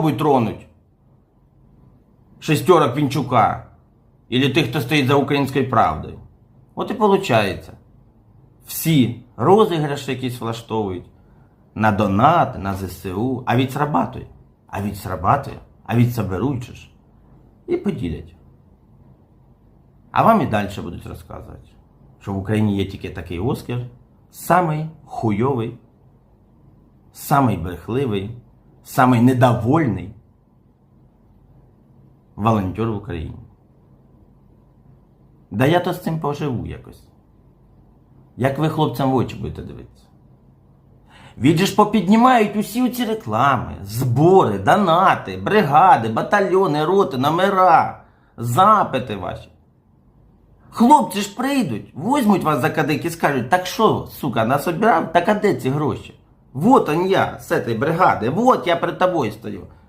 попробуй тронуть шестерок Пінчука. Или тих, хто стоїть за українською правдою. От і виходить. Всі розіграші якісь влаштовують на донат, на ЗСУ, а від срабатує. А від срабатує, а від соберуть же ж. І поділять. А вам і далі будуть розказувати, що в Україні є тільки такий Оскар, самий хуйовий, самий брехливий, самий недовольний волонтер в Україні. Да я то з цим поживу якось. Як ви хлопцям в очі будете дивитися? Відже ж попіднімають усі ці реклами, збори, донати, бригади, батальйони, роти, номера, запити ваші. Хлопці ж прийдуть, возьмуть вас за кадик і скажуть, так що, сука, нас обирав, так а де ці гроші? Вот он я, с этой бригади, вот я перед тобою стою.